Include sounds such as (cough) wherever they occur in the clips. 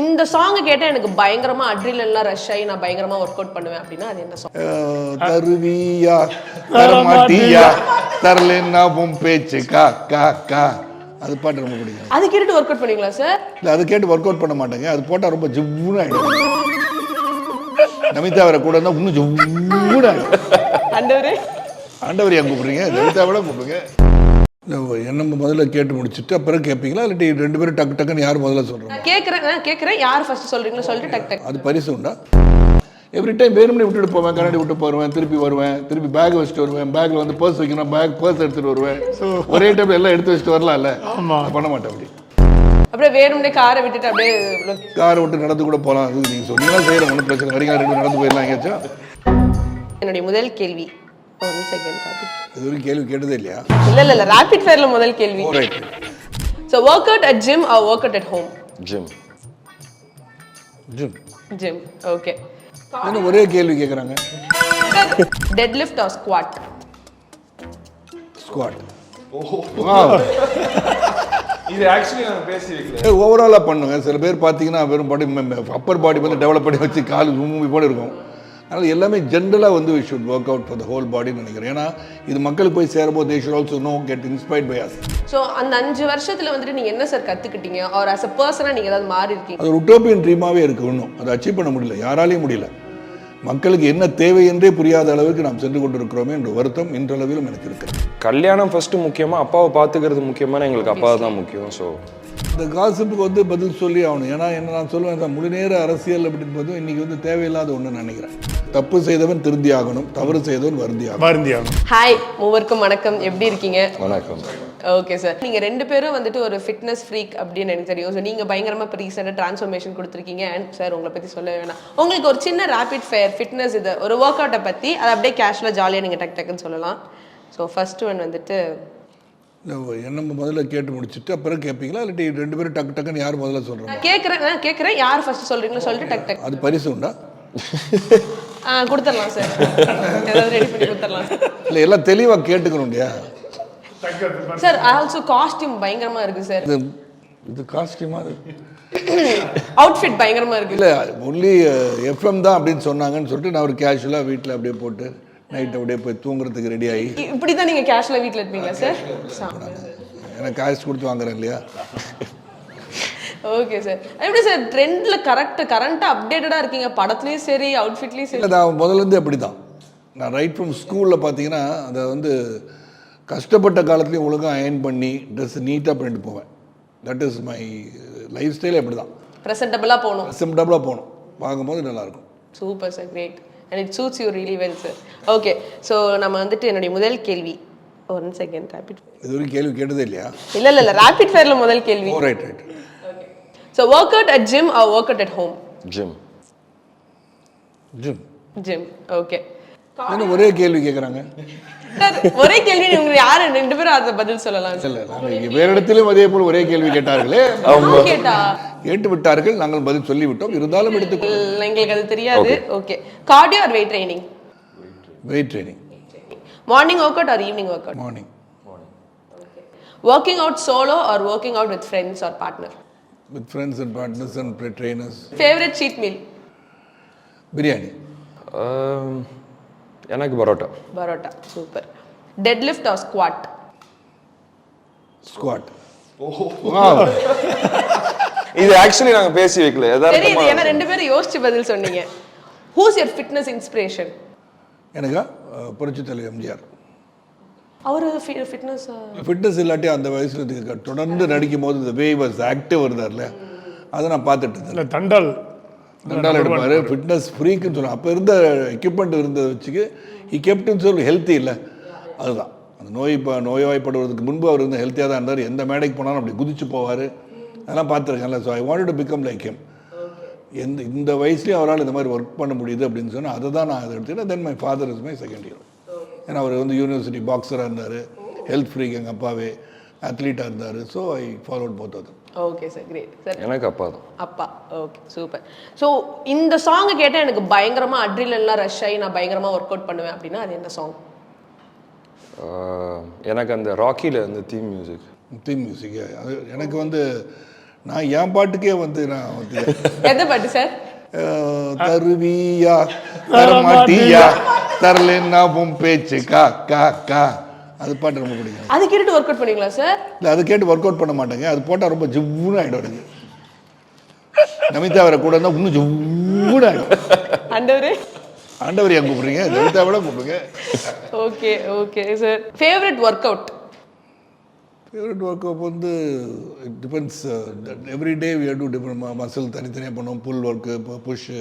இந்த சாங் கேட்டா எனக்கு பயங்கரமா அட்ரினல்லாம் ரஷ் ஆகி நான் பயங்கரமா ஒர்க் அவுட் பண்ணுவேன் அப்படின்னா அது என்ன சாங் தருவியா தரமாட்டியா? தரலன்னா உன் பேச்சு கா கா கா. அது பாட்டு ரொம்ப பிடிக்கும். அது கேட்டுட்டு ஒர்க் அவுட் பண்ணுவீங்களா சார் இல்லை அது கேட்டு ஒர்க் அவுட் பண்ண மாட்டேங்க. அது போட்டால் ரொம்ப ஜிவ்வுன்னு ஆகிடும் நமிதா வர கூட இருந்தால் இன்னும் ஜிவ்வுன்னு ஆகிடும் ஆண்டவரே. ஆண்டவர் ஏன் கூப்பிடுறீங்க நமிதாவோட கூப்பிடுங்க. என்ன முதல்ல கேட்டு முடிச்சுட்டு அப்புறம் கேட்பீங்களா இல்லாட்டி ரெண்டு பேரும் டக்கு டக்குன்னு யார் முதல்ல சொல்கிறாங்க கேட்கறேன் நான் கேட்கறேன் யார் ஃபர்ஸ்ட் சொல்றீங்களோ சொல்லிட்டு டக் டக் அது பரிசு உண்டா? எவ்ரி டைம் வேணும்னே விட்டுட்டு போவேன் கண்ணாடி விட்டு போடுவேன் திருப்பி வருவேன் திருப்பி பேக் வச்சுட்டு வருவேன் பேக்கில் வந்து பர்ஸ் வைக்கணும் பேக் பர்ஸ் எடுத்துட்டு வருவேன். ஒரே டைம் எல்லாம் எடுத்து வச்சுட்டு வரலாம்ல? பண்ண மாட்டேன் அப்படி. அப்படியே வேணும்னே காரை விட்டுட்டு அப்படியே காரை விட்டு நடந்து கூட போகலாம் அது நீங்கள் சொன்னீங்கன்னா செய்கிறேன் ஒன்றும் பிரச்சனை வரைக்கும் ரெண்டு நடந்து போயிடலாம் எங்கேயாச்சும். என்னுடைய முதல் கேள்வி. ஒன் செகண்ட் இது வரைக்கும் கேள்வி கேட்டதே இல்லையா இல்ல இல்ல இல்ல ரேபிட் ஃபயர்ல முதல் கேள்வி so work out at gym or work out at home gym gym gym okay என்ன ஒரே கேள்வி கேட்குறாங்க deadlift or squat squat இது ஆக்சுவலி நாங்கள் ஓவராலாக பண்ணுங்க சில பேர் பார்த்தீங்கன்னா வெறும் பாடி அப்பர் பாடி வந்து டெவலப் பண்ணி வச்சு கால் மூவி போல இருக்கும் அதனால் எல்லாமே ஜென்ரலாக வந்து we should work out for the whole பாடின்னு நினைக்கிறேன். ஏன்னா இது மக்களுக்கு போய் சேரும்போது they should also no get inspired by us so அந்த அஞ்சு வருஷத்துல வந்துட்டு நீங்க என்ன சார் கத்துக்கிட்டீங்க? ஆர் அஸ் அ பர்சனா நீங்க ஏதாவது மாறி இருக்கீங்க? அது ஒரு உட்டோப்பியன் ட்ரீமாவே இருக்கு இன்னும் அதை அச்சீவ் பண்ண முடியல. யாராலையும் முடியல. மக்களுக்கு என்ன தேவை என்றே புரியாத அளவுக்கு நாம் சென்று கொண்டிருக்கிறோமே என்ற வருத்தம் இன்றளவிலும் எனக்கு இருக்கிறது கல்யாணம் ஃபர்ஸ்ட் முக்கியமா அப்பாவை பார்த்துக்கிறது முக்கியமான எங்களுக்கு அப்பா தான் முக்கியம் ஸோ இந்த காசிப்புக்கு வந்து பதில் சொல்லி ஆகணும். ஏன்னா என்ன நான் சொல்லுவேன் முழு நேர அரசியல் அப்படின்னு போதும் இன்னைக்கு வந்து தேவையில்லாத ஒன்று நினைக்கிறேன். தப்பு செய்தவன் திருந்தி ஆகணும் தவறு செய்தவன் வருந்தி ஆகணும் வருந்தியாகும் ஹாய் மூவருக்கும் வணக்கம். எப்படி இருக்கீங்க? வணக்கம். ஓகே சார் நீங்க ரெண்டு பேரும் வந்துட்டு ஒரு ஃபிட்னஸ் ஃப்ரீக் அப்படின்னு எனக்கு தெரியும். ஸோ நீங்க பயங்கரமா இப்போ ரீசெண்டாக ட்ரான்ஸ்ஃபர்மேஷன் கொடுத்துருக்கீங்க. அண்ட் சார் உங்களை பத்தி சொல்ல வேணாம். உங்களுக்கு ஒரு சின்ன ரேபிட் ஃபயர் ஃபிட்னஸ் இது ஒரு ஒர்க் அவுட்டை பத்தி அதை அப்படியே கேஷுவலாக ஜாலியாக நீங்க டக் டக்குன்னு சொல்லலாம். ஸோ ஃபர்ஸ்ட் ஒன் வந்துட்டு என்ன முதல்ல கேட்டு முடிச்சுட்டு அப்புறம் கேட்பீங்களா இல்லாட்டி ரெண்டு பேரும் டக்கு டக்குன்னு யார் முதல்ல சொல்கிறாங்க நான் கேட்குறேன் நான் கேட்குறேன் யார் ஃபர்ஸ்ட் சொல்றீங்களோ சொல்லிட்டு டக் டக். அது பரிசு உண்டா? (laughs) கொடுத்துடலாம் சார். ஏதாவது ரெடி பண்ணி கொடுத்துடலாம் இல்லை எல்லாம் தெளிவாக கேட்டுக்கணும் இல்லையா சார் ஆல்சோ காஸ்டியூம் பயங்கரமா இருக்கு சார். இது இது காஸ்டியூமா அவுட்ஃபிட் பயங்கரமா இருக்கு. இல்லை ஒன்லி எஃப்எம் தான் அப்படின்னு சொன்னாங்கன்னு சொல்லிட்டு நான் ஒரு கேஷுவலாக வீட்டில் அப்படியே போட்டு நைட் அப்படியே போய் தூங்குறதுக்கு ரெடி ஆகி. இப்படி தான் நீங்க கேஷ்ல வீட்ல இருப்பீங்களா சார்? எனக்கு காசு கொடுத்து வாங்குறேன் இல்லையா? ஓகே சார் எப்படி சார் ட்ரெண்ட்ல கரெக்ட் கரண்டா அப்டேட்டடா இருக்கீங்க? படத்துலயும் சரி அவுட்ஃபிட்லயும் சரி. நான் முதல்லேருந்தே அப்படி தான் நான் ரைட் ஃப்ரம் ஸ்கூலில் பார்த்தீங்கன்னா அதை வந்து கஷ்டப்பட்ட காலத்துலேயும் ஒழுங்காக அயன் பண்ணி ட்ரெஸ் நீட்டாக பண்ணிட்டு போவேன். தட் இஸ் மை லைஃப் ஸ்டைலே அப்படி தான் ப்ரெசன்டபிளா போகணும். சிம்டபுளாக போகணும். பார்க்கும்போது நல்லாயிருக்கும். Super sir great and it suits you really well sir okay so நம்ம வந்துட்டு என்னுடைய முதல் கேள்வி. ஒன் செகண்ட் ரேபிட் இது வரைக்கும் கேள்வி கேட்டதே இல்லையா? இல்ல இல்ல இல்ல. ரேபிட் ஃபயர்ல முதல் கேள்வி. Right right so work out at gym or work out at home gym gym gym okay என்ன ஒரே கேள்வி கேட்குறாங்க ஒரே கேள்வி நீங்க யாரு? ரெண்டு பேரும் அதை பதில் சொல்லலாம். இல்லை நாங்கள் இங்கே வேறு இடத்திலும் அதே போல் ஒரே கேள்வி கேட்டார்களே. நான் கேட்டா கேட்டு. விட்டார்கள் நாங்கள் பதில் சொல்லிவிட்டோம். இருந்தாலும் எடுத்து எங்களுக்கு அது தெரியாது. Okay cardio or weight training weight training morning work out or evening work out morning working out solo or working out with friends or partner with friends and partners and trainers favourite cheat meal biryani எனக்கு parotta. Parotta super. Deadlift or squat squat இது actually நாங்கள் பேசி வைக்கல. தெரியுது எதார்த்தமா ஏன்னா ரெண்டு பேரும் யோசிச்சு பதில் சொன்னீங்க. ஹூஸ் யர் ஃபிட்னஸ் இன்ஸ்பிரேஷன் எனக்கா அஹ், புரட்சித் தலைவர் எம்ஜிஆர். அவரு ஃபிட்னஸ் ஃபிட்னஸ் இல்லாட்டி அந்த வயசில் தொடர்ந்து நடிக்கும் போது இந்த வே வாஸ் ஆக்டிவ் இருந்தார்ல அதை நான் பார்த்துட்டு இருந்தேன். இல்லை தண்டால். ரெண்டாள் எடுப்பார். ஃபிட்னஸ் ஃப்ரீக்குன்னு சொல்லுவேன் அப்போ இருந்த எக்யூப்மெண்ட் இருந்ததை வச்சுக்கு ஹி கெப்ட்னு சொல்லி ஹெல்த்தி இல்லை. அதுதான். அந்த நோய் இப்போ நோய்வாய்ப்படுவதற்கு முன்பு அவர் வந்து ஹெல்த்தியாக தான் இருந்தார். எந்த மேடைக்கு போனாலும் அப்படி குதிச்சு போவார். அதெல்லாம் பார்த்துருக்கேன்ல so I want to become like him எந்த இந்த வயசுலேயும் அவரால் இந்த மாதிரி ஒர்க் பண்ண முடியுது அப்படின்னு சொன்னால் அதை தான் நான் அதை எடுத்துக்கிட்டேன். Then my father is my second hero ஏன்னா அவர் வந்து யூனிவர்சிட்டி பாக்ஸராக இருந்தார். ஹெல்த் ஃப்ரீக் எங்கள் அப்பாவே அத்லீட்டாக இருந்தார். ஸோ ஐ ஃபாலோட் போத் அது ஓகே சார் கிரேட் சார் எனக்கு அப்பா தான். அப்பா. ஓகே சூப்பர் ஸோ இந்த சாங் கேட்டால் எனக்கு பயங்கரமா அட்ரினல்லாம் ரஷ் ஆகி நான் பயங்கரமா ஒர்க் அவுட் பண்ணுவேன் அப்படின்னா அது என்ன சாங் எனக்கு அந்த ராக்கியில் அந்த தீம் மியூசிக் தீம் மியூசிக் அது எனக்கு வந்து நான் என் பாட்டுக்கே வந்து நான் வந்து எந்த பாட்டு சார் தருவியா தரமாட்டியா? தரலன்னா உன் பேச்சு. கா கா கா. அது பாட்டு ரொம்ப பிடிக்கும். அது கேட்டுட்டு ஒர்க் அவுட் பண்ணீங்களா சார் இல்லை அதை கேட்டு ஒர்க் அவுட் பண்ண மாட்டேங்க. அது போட்டால் ரொம்ப ஜிவ்வுன்னு ஆகிடும் எனக்கு. நமிதா வர கூட இருந்தால் இன்னும் ஜிவ்வுன்னு ஆகிடும் ஆண்டவரே ஆண்டவர் ஏன் கூப்பிடுறீங்க? நமிதா விட கூப்பிடுங்க. Okay okay sir favourite work out favourite work out வந்து it depends every day we do different muscle தனித்தனியாக பண்ணுவோம். புல் ஒர்க்கு புஷ்ஷு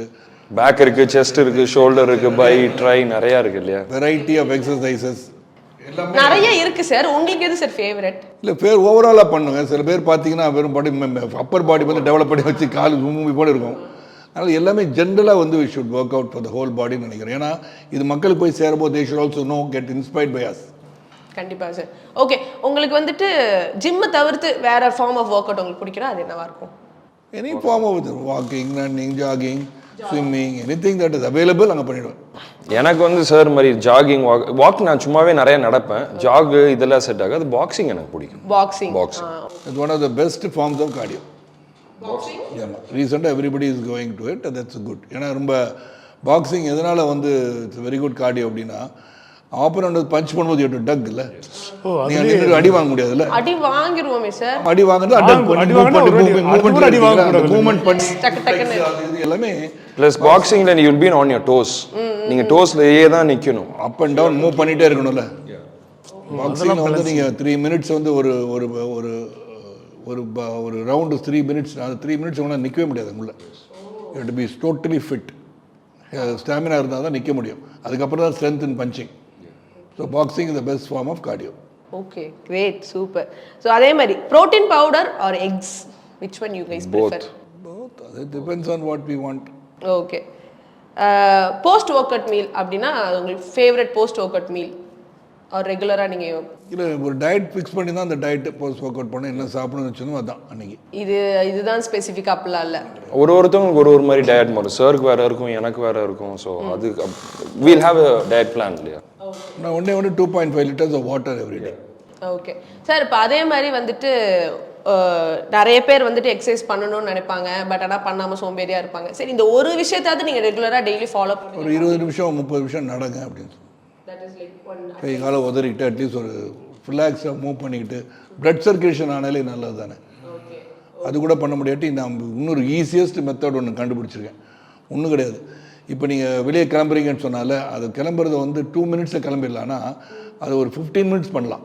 பேக் இருக்கு செஸ்ட் இருக்கு ஷோல்டர் இருக்கு பை ட்ரை நிறைய இருக்கு இல்லையா? வெரைட்டி ஆஃப் எக்ஸசைசஸ் நிறைய இருக்கு சார். உங்களுக்கு எது சார் ஃபேவரட் இல்லை பேர் ஓவராலாக பண்ணுங்க. சில பேர் பார்த்தீங்கன்னா வெறும் பாடி அப்பர் பாடி வந்து டெவலப் பண்ணி வச்சு கால் மூவி போல இருக்கும். அதனால் எல்லாமே ஜென்ரலாக வந்து we should work out for the whole பாடின்னு நினைக்கிறேன். ஏன்னா இது மக்களுக்கு போய் சேரும்போது they should also no get inspired by us கண்டிப்பா சார் ஓகே உங்களுக்கு வந்துட்டு ஜிம்மை தவிர்த்து வேற ஃபார்ம் ஆஃப் ஒர்க் அவுட் உங்களுக்கு பிடிக்கிறா அது என்னவா இருக்கும்? Any form of walking running jogging swimming anything that is available அங்கே பண்ணிவிடுவேன் எனக்கு வந்து சார் மாதிரி ஜாகிங் வாக் வாக் நான் சும்மாவே நிறைய நடப்பேன். ஜாக் இதெல்லாம் செட் ஆகாது. பாக்ஸிங் எனக்கு பிடிக்கும். Boxing Boxing. It's one of the best forms of cardio ஆமாம் ரீசெண்டாக everybody is going to it that's good ஏன்னா ரொம்ப பாக்ஸிங் எதனால் வந்து இட்ஸ் வெரி குட் கார்டியோ அப்படின்னா ஆப்பரண்ட் பஞ்ச் பண்ணும்போது எட்டு டக் இல்லை? ஓ நின்று அடி வாங்க முடியாதுல்ல? அடி வாங்கிருவோமே சார் அடி வாங்குறது அடக் பண்ணி ஒரு அடி- வாங்க கூடாது. பண்ணி டக்கு டக்குன்னு. அது இது எல்லாமே plus பாக்ஸிங்கில் you'll be on your toes நீங்கள் டோஸ்லேயே தான் நிற்கணும் அப் அண்ட் டவுன் மூவ் பண்ணிட்டே இருக்கணும்ல? பாக்ஸிங்கில் வந்து நீங்கள் த்ரீ மினிட்ஸ் வந்து ஒரு ஒரு ஒரு ஒரு ப- ஒரு ரவுண்டு த்ரீ மினிட்ஸ் அது த்ரீ மினிட்ஸ் உங்களால் நிற்கவே முடியாது உள்ள to be totally fit stamina இருந்தால் தான் நிற்க முடியும். அதுக்கப்புறம் தான் strength in punching so boxing is the best form of cardio okay great super so அதே மாதிரி protein powder or eggs which one you guys prefer both அது depends on what we want okay post work out meal அப்படின்னா உங்களுக்கு favourite post work out meal or ரெகுலராக நீங்கள் இல்லை ஒரு diet fix பண்ணி தான் அந்த டயட் போஸ்ட் ஒர்க் அவுட் பண்ண என்ன சாப்பிடணும்னு வச்சுருந்தோம் அதான் அன்னைக்கு. இது இதுதான் ஸ்பெசிஃபிக்காக அப்படிலாம் இல்லை. ஒரு ஒருத்தவங்களுக்கு ஒரு ஒரு மாதிரி டயட் மாறும். சருக்கு வேற இருக்கும் எனக்கு வேற இருக்கும். ஸோ அது we'll have a diet plan இல்லையா? நான் ஒன்றே ஒன்று two point five litres of water every day okay sir இப்போ அதே மாதிரி வந்துட்டு நிறைய பேர் வந்துட்டு எக்ஸசைஸ் பண்ணணும்னு நினைப்பாங்க. பட் ஆனால் பண்ணாமல் சோம்பேறியாக இருப்பாங்க. சரி இந்த ஒரு விஷயத்தாவது நீங்கள் ரெகுலராக டெய்லி ஃபாலோ பண்ணுங்க. ஒரு இருபது நிமிஷம் முப்பது நிமிஷம் நடங்க அப்படின்னு கை காலை உதறிக்கிட்டு அட்லீஸ்ட் ஒரு ரிலாக்ஸாக மூவ் பண்ணிக்கிட்டு பிளட் சர்க்குலேஷன் ஆனாலே நல்லது தானே? அது கூட பண்ண முடியாட்டி நான் இன்னொரு ஈஸியஸ்ட் மெத்தட் ஒன்று கண்டுபிடிச்சிருக்கேன். ஒன்றும் கிடையாது. இப்போ நீங்கள் வெளியே கிளம்புறீங்கன்னு சொன்னால அது கிளம்புறத வந்து டூ மினிட்ஸில் கிளம்பிடலான்னா அது ஒரு ஃபிஃப்டீன் மினிட்ஸ் பண்ணலாம்.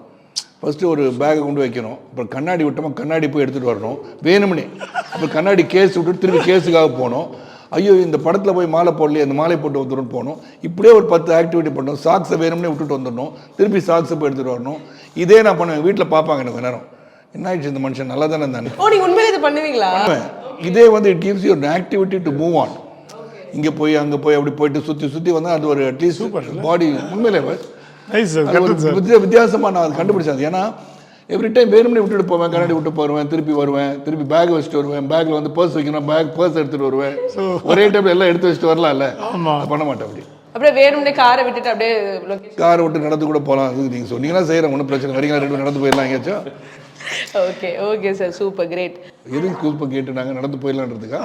ஃபஸ்ட்டு ஒரு பேக்கை கொண்டு வைக்கணும். அப்புறம் கண்ணாடி விட்டோமா கண்ணாடி போய் எடுத்துகிட்டு வரணும். வேணும்னே. அப்புறம் கண்ணாடி கேஸ் விட்டுட்டு திருப்பி கேஸுக்காக போகணும். ஐயோ இந்த படத்தில் போய் மாலை போடலையே அந்த மாலை போட்டு வந்துடும் போகணும். இப்படியே ஒரு பத்து ஆக்டிவிட்டி பண்ணணும். சாக்ஸை வேணும்னே விட்டுட்டு வந்துடணும். திருப்பி சாக்ஸை போய் எடுத்துகிட்டு வரணும். இதே நான் பண்ணுவேன். வீட்டில் பார்ப்பாங்க எனக்கு நேரம் என்ன ஆயிடுச்சு இந்த மனுஷன்? நல்லா தானே தானே உண்மையிலே இது பண்ணுவீங்களா? இதே வந்து it gives you activity to move on இங்கே போய் அங்கே போய் அப்படி போயிட்டு சுற்றி சுற்றி வந்தால் அது ஒரு அட்லீஸ்ட் பாடி உண்மையிலே boss. நைஸ் சார் அது ஒரு வித்தியா- வித்தியாசமா நான் அது கண்டுபிடிச்சேன் ஏன்னா எவ்ரி டைம் வேணும்னே விட்டுட்டு போவேன் கண்ணாடி விட்டு போவேன் திருப்பி வருவேன் திருப்பி பேக் வச்சுட்டு வருவேன் பேக்ல வந்து பர்ஸ் வைக்கணும் பேக் பர்ஸ் எடுத்துட்டு வருவேன். ஒரே டைம்ல எல்லாம் எடுத்து வச்சுட்டு வரலாம்ல. பண்ண மாட்டேன் அப்படி. அப்படியே வேணும்னே காரை விட்டுட்டு அப்படியே காரை விட்டு நடந்து கூட போகலாம் நீங்கள் சொன்னீங்கன்னா செய்கிறேன் ஒன்றும் பிரச்சனை வரீங்களா ரெண்டு நடந்து போயிடலாம் எங்கேயாச்சும். Okay okay sir super great எதுக்கு கூப்பை கேட்டு நாங்கள் நடந்து போயிடலான்றதுக்கா?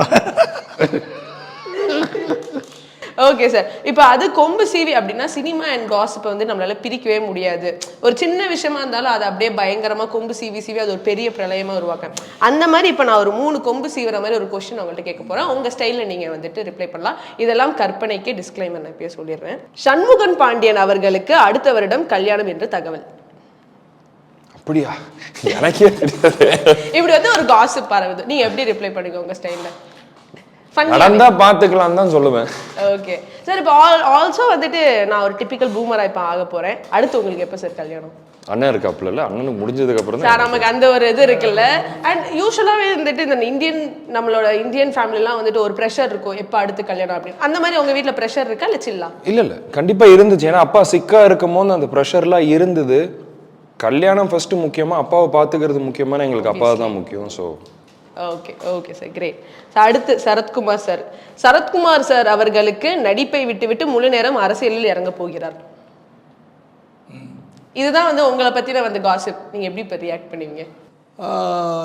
ஓகே சார் இப்போ அது கொம்பு சீவி அப்படின்னா சினிமா அண்ட் காசிப்பை வந்து நம்மளால பிரிக்கவே முடியாது. ஒரு சின்ன விஷயமா இருந்தாலும் அது அப்படியே பயங்கரமா கொம்பு சீவி சீவி அது ஒரு பெரிய பிரளயமா உருவாக்க. அந்த மாதிரி இப்போ நான் ஒரு மூணு கொம்பு சீவுற மாதிரி ஒரு கொஸ்டின் உங்கள்கிட்ட கேட்க போறேன். உங்க ஸ்டைலில் நீங்க வந்துட்டு ரிப்ளை பண்ணலாம். இதெல்லாம் கற்பனைக்கு டிஸ்க்ளைமர் நான் இப்பயே சொல்லிடுறேன். சண்முகன் பாண்டியன் அவர்களுக்கு அடுத்த வருடம் கல்யாணம் என்று தகவல். அப்படியா? எனக்கே தெரியாது. இப்படி வந்து ஒரு காசிப் பரவுது. நீங்க எப்படி ரிப்ளை பண்ணுங்க உங்க ஸ்டைல்ல நடந்தா பாத்துக்கலாம் தான் சொல்லுவேன். ஓகே சார் இப்போ ஆல் ஆல்சோ வந்துட்டு நான் ஒரு டிபிக்கல் பூமரா இப்போ ஆக போறேன். அடுத்து உங்களுக்கு எப்போ சார் கல்யாணம்? அண்ணன் இருக்காப்புல இல்ல? அண்ணனுக்கு முடிஞ்சதுக்கு அப்புறம் சார் நமக்கு அந்த ஒரு இது இருக்குல்ல. அண்ட் யூஸ்வலாகவே வந்துட்டு இந்த இந்தியன் நம்மளோட இந்தியன் ஃபேமிலிலாம் வந்துட்டு ஒரு ப்ரெஷர் இருக்கும். எப்போ அடுத்து கல்யாணம் அப்படின்னு. அந்த மாதிரி உங்க வீட்டில் ப்ரெஷர் இருக்கா இல்லை சில்லா இல்ல இல்ல. கண்டிப்பா இருந்துச்சு. ஏன்னா அப்பா சிக்கா இருக்கும் போது அந்த ப்ரெஷர்லாம் இருந்தது. கல்யாணம் ஃபர்ஸ்ட் முக்கியமா அப்பாவை பாத்துக்கிறது முக்கியமான எங்களுக்கு அப்பா தான் முக்கியம். So okay okay sir great sir அடுத்து சரத்குமார் சார் சரத்குமார் சார் அவர்களுக்கு நடிப்பை விட்டுவிட்டு முழு நேரம் அரசியலில் இறங்க போகிறார். இதுதான் வந்து உங்களை பத்தின வந்து காசிப் நீங்க எப்படி இப்போ ரியாக்ட் பண்ணுவீங்க?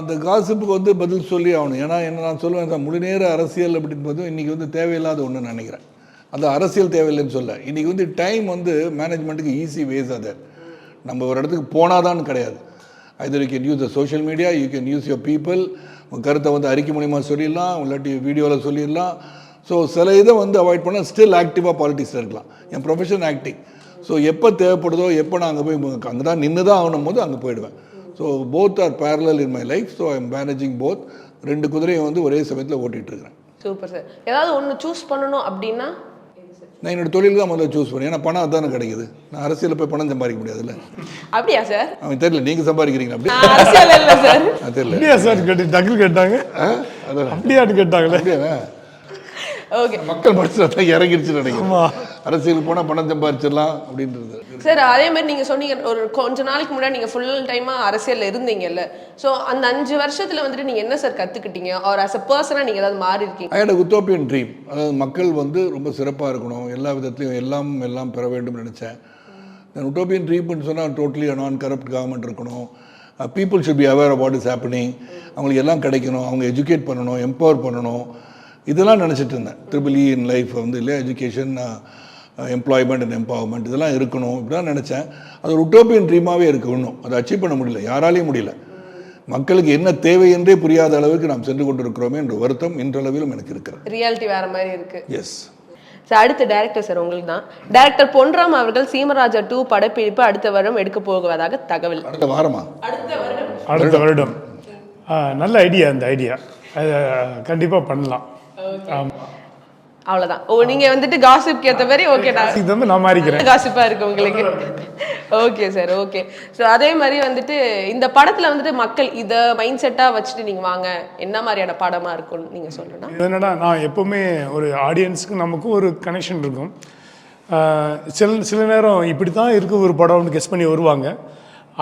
அந்த காசிப்புக்கு வந்து பதில் சொல்லி ஆகணும். ஏன்னா என்ன நான் சொல்லுவேன் சார் முழு நேர அரசியல் அப்படின்றது இன்றைக்கி வந்து தேவையில்லாத ஒன்று நினைக்கிறேன். அந்த அரசியல் தேவையில்லைன்னு சொல்ல. இன்றைக்கி வந்து டைம் வந்து மேனேஜ்மெண்ட்டுக்கு ஈஸி வேஸ் அது. நம்ம ஒரு இடத்துக்கு போனாதான் கிடையாது. Either you can use the social media you can use your people உங்கள் கருத்தை வந்து அறிக்கை மூலியமாக சொல்லிடலாம் இல்லாட்டி வீடியோவில் சொல்லிடலாம். ஸோ சில இதை வந்து அவாய்ட் பண்ணால் ஸ்டில் ஆக்டிவாக பாலிட்டிக்ஸில் இருக்கலாம். என் ப்ரொஃபஷன் ஆக்டிங் ஸோ எப்போ தேவைப்படுதோ எப்போ நான் அங்கே போய் அங்கே தான் நின்று தான் ஆகணும் போது அங்கே போயிடுவேன். So both are parallel in my life so I am managing both ரெண்டு குதிரையும் வந்து ஒரே சமயத்தில் ஓட்டிகிட்டு இருக்கிறேன். சூப்பர் சார் ஏதாவது ஒன்று சூஸ் பண்ணணும் அப்படின்னா? நான் என்னோட தொழில் தான் முதல்ல சூஸ் பண்ணேன். ஏன்னா பணம் அதானே கிடைக்குது. நான் அரசியலில் போய் பணம் சம்பாதிக்க முடியாதுல்ல. அப்படியா சார் அவன் தெரியல. நீங்கள் சம்பாதிக்கிறீங்களா அப்படி? இல்லை தெரியல. அப்படியா சார் கேட்டு டக்குன்னு கேட்டாங்க. அப்படியான்னு கேட்டாங்களே. ஓகே மக்கள் தான் இறங்கிருச்சுன்னு நினைக்கிறேன். அரசியலுக்கு போனால் பணம் சம்பாதிச்சிடலாம் அப்படின்றது. சார் அதே மாதிரி நீங்க சொன்னீங்க ஒரு கொஞ்ச நாளைக்கு முன்னாடி நீங்க ஃபுல் டைமா அரசியல்ல இருந்தீங்கல்ல. சோ அந்த அஞ்சு வருஷத்துல வந்துட்டு நீங்க என்ன சார் கத்துக்கிட்டீங்க? ஆர் அஸ் அ பர்சனா நீங்க ஏதாவது மாறி இருக்கீங்க ஐ ஹேட் அ உத்தோப்பியன் ட்ரீம் அதாவது மக்கள் வந்து ரொம்ப சிறப்பாக இருக்கணும். எல்லா விதத்துலையும் எல்லாம் எல்லாம் பெற வேண்டும் நினச்சேன். உட்டோப்பியன் ட்ரீம்னு சொன்னால் டோட்டலி நான் கரப்ட் கவர்மெண்ட் இருக்கணும். People should be aware what is happening அவங்களுக்கு எல்லாம் கிடைக்கணும். அவங்க எஜுகேட் பண்ணணும் எம்பவர் பண்ணணும். இதெல்லாம் நினச்சிட்டு இருந்தேன். ட்ரிபிள் இ இன் லைஃப் வந்து இல்லையா? எஜுகேஷன் எம்ப்ளாய்மெண்ட் அண்ட் எம்பவர்மெண்ட் இதெல்லாம் இருக்கணும் இப்படிலாம் நினச்சேன். அது ஒரு உட்டோப்பியன் ட்ரீமாகவே இருக்கு இன்னும். அதை அச்சீவ் பண்ண முடியல. யாராலையும் முடியல. மக்களுக்கு என்ன தேவை என்றே புரியாத அளவுக்கு நாம் சென்று கொண்டிருக்கிறோமே என்ற வருத்தம் இன்றளவிலும் எனக்கு இருக்கிறது. ரியாலிட்டி வேற மாதிரி இருக்கு. எஸ் சார் அடுத்த டேரக்டர் சார் உங்களுக்கு தான். டேரக்டர் பொன்ராம் அவர்கள் சீமராஜா டூ படப்பிடிப்பு அடுத்த வருடம் எடுக்க போவதாக தகவல். அடுத்த வாரமா? அடுத்த வருடம். நல்ல ஐடியா அந்த ஐடியா அது கண்டிப்பாக பண்ணலாம். ஆமாம் அவ்வளவுதான். ஓ நீங்க வந்துட்டு காசிப் ஏத்த மாதிரி ஓகே இது வந்து நான் மாறிக்கிறேன். காசிப்பா இருக்கு உங்களுக்கு. ஓகே சார் ஓகே ஸோ அதே மாதிரி வந்துட்டு இந்த படத்துல வந்துட்டு மக்கள் இத மைண்ட் செட்டா வச்சுட்டு நீங்க வாங்க என்ன மாதிரியான படமா இருக்கும்னு நீங்க சொல்லணும் இது என்னடா நான் எப்போவுமே ஒரு ஆடியன்ஸுக்கு நமக்கும் ஒரு கனெக்ஷன் இருக்கும். சில சில நேரம் இப்படி தான் இருக்கு ஒரு படம்னு கெஸ் பண்ணி வருவாங்க.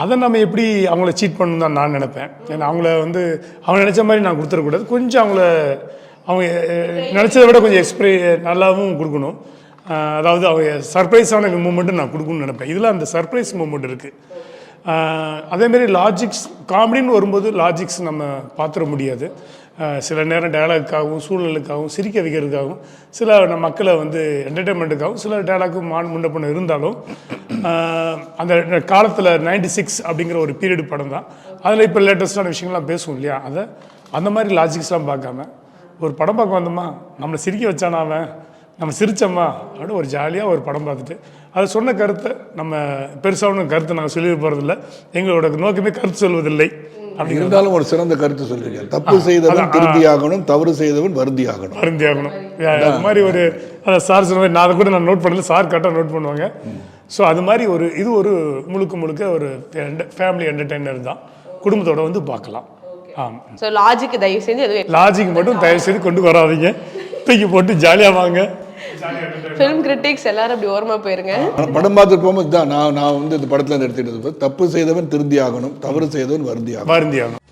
அதை நம்ம எப்படி அவங்கள சீட் பண்ணணும் தான் நான் நினைப்பேன். ஏன்னா அவங்கள வந்து அவங்க நினச்ச மாதிரி நான் கொடுத்துடக்கூடாது. கொஞ்சம் அவங்கள அவங்க நினச்சதை விட கொஞ்சம் எக்ஸ்பிரே நல்லாவும் கொடுக்கணும். அதாவது அவங்க சர்ப்ரைஸான மூமெண்ட்டும் நான் கொடுக்கணும்னு நினைப்பேன். இதில் அந்த சர்ப்ரைஸ் மூமெண்ட் இருக்குது அதேமாரி லாஜிக்ஸ் காமெடின்னு வரும்போது லாஜிக்ஸ் நம்ம பார்த்துட முடியாது. சில நேரம் டயலாக்காகவும் சூழ்நிலைக்காகவும் சிரிக்க வைக்கிறதுக்காகவும் சில நம்ம மக்களை வந்து என்டர்டெயின்மெண்ட்டுக்காகவும் சில டயலாக்கும் மான் முன்ன இருந்தாலும் அந்த காலத்தில் நைன்டி சிக்ஸ் அப்படிங்கிற ஒரு பீரியட் படம் தான். அதில் இப்போ லேட்டஸ்டான விஷயங்கள்லாம் பேசுவோம் இல்லையா? அதை அந்த மாதிரி லாஜிக்ஸ்லாம் பார்க்காம ஒரு படம் பார்க்க வந்தோமா? நம்மளை சிரிக்க வச்சானா அவன்? நம்ம சிரிச்சோமா? அப்படின்னு ஒரு ஜாலியாக ஒரு படம் பார்த்துட்டு அது சொன்ன கருத்தை நம்ம பெருசாக ஒன்றும் கருத்தை நாங்கள் சொல்லிட போகிறதில்ல எங்களோட நோக்கமே கருத்து சொல்வதில்லை. அப்படி இருந்தாலும் ஒரு சிறந்த கருத்து சொல்லியிருக்கேன். தப்பு செய்தவன் திருந்தி ஆகணும் தவறு செய்தவன் வருந்தி ஆகணும் அருந்தி ஆகணும் அது மாதிரி ஒரு அதை சார் சொன்ன மாதிரி நான் அதை கூட நான் நோட் பண்ணல சார் கரெக்டாக நோட் பண்ணுவாங்க. ஸோ அது மாதிரி ஒரு இது ஒரு முழுக்க முழுக்க ஒரு ஃபேமிலி என்டர்டெய்னர் தான். குடும்பத்தோட வந்து பார்க்கலாம். ஸோ லாஜிக் தயவு செஞ்சு எதுவும் லாஜிக் மட்டும் தயவு செய்து கொண்டு வராதீங்க. தூக்கி போட்டு ஜாலியாக வாங்க. ஃபிலிம் கிரிட்டிக்ஸ் எல்லாரும் அப்படி ஓரமா போயிருங்க. படம் பார்த்துட்டு போகும்போது தான் நான் நான் வந்து இந்த படத்தில் இருந்து எடுத்துக்கிட்டது தப்பு செய்தவன் திருந்தி ஆகணும் தவறு செய்தவன் வருந்தி ஆகணும். வருந்தி ஆகணும்.